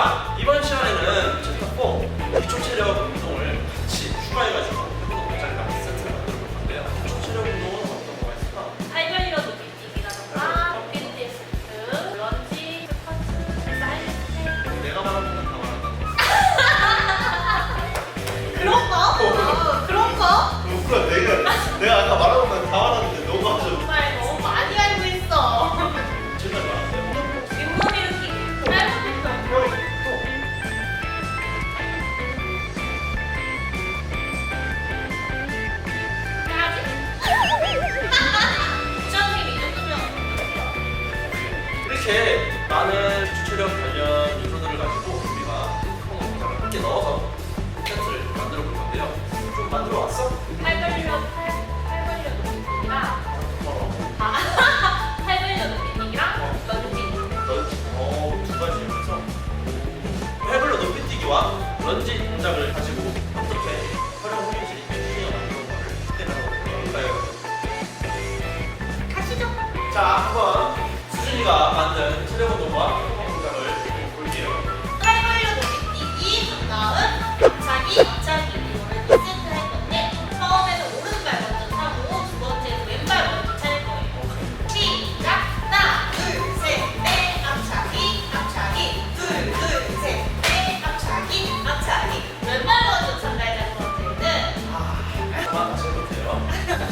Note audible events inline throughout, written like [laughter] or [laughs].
자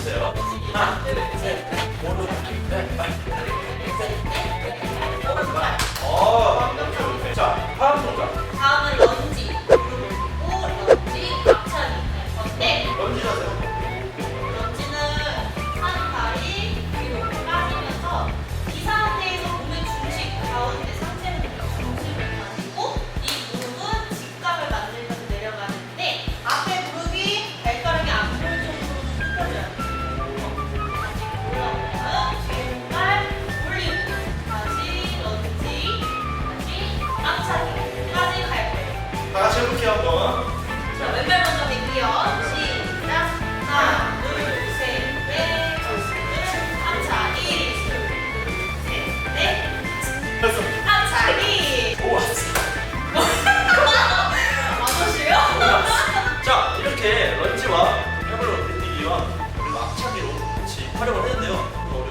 있어요. 활용을 해야 돼요. 뭐?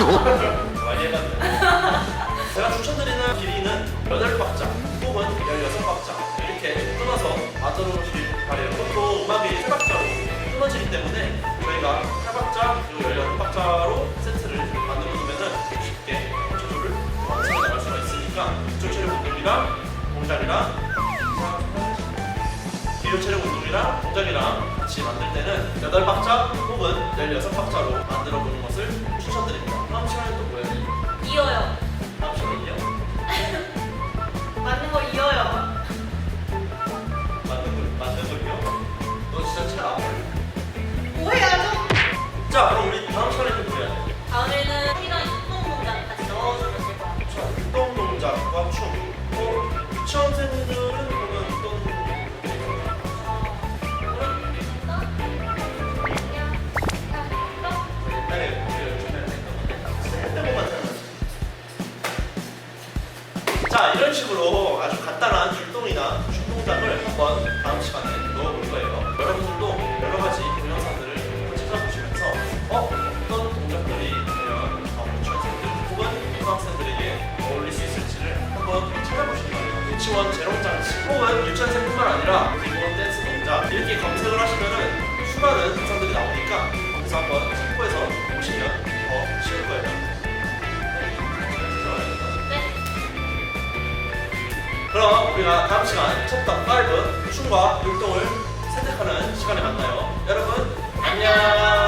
[laughs] 제가 추천드리는 길이는 8박장 혹은 16박장 이렇게 끊어서 맞춰놓을 수 있는 바래요 또 음악이 3박자로 끊어지기 때문에 저희가 8박자 그리고 16박자로 운동이랑 동작이랑 기교체력 운동이랑 동작이랑 같이 만들 때는 8박자 혹은 16박자로 만들어 보는 것을 추천드립니다. 식으로 아주 간단한 줄동이나 줄동작을 한번 다음 시간에 넣어볼 거예요. 여러분들도 여러 가지 동영상들을 찾아보시면서 어? 어떤 동작들이 과연 어, 유치원생들 혹은 고등학생들에게 어울릴 수 있을지를 한번 찾아보시기 바랍니다. 유치원 재롱장치 혹은 유치원생뿐만 아니라 기본 댄스 동작 이렇게 검색을 하시면 수많은 동영상들이 나오니까 거기서 한번 참고해서 우리가 다음 시간 챕터 5 춤과 율동을 선택하는 시간에 만나요. 여러분 안녕.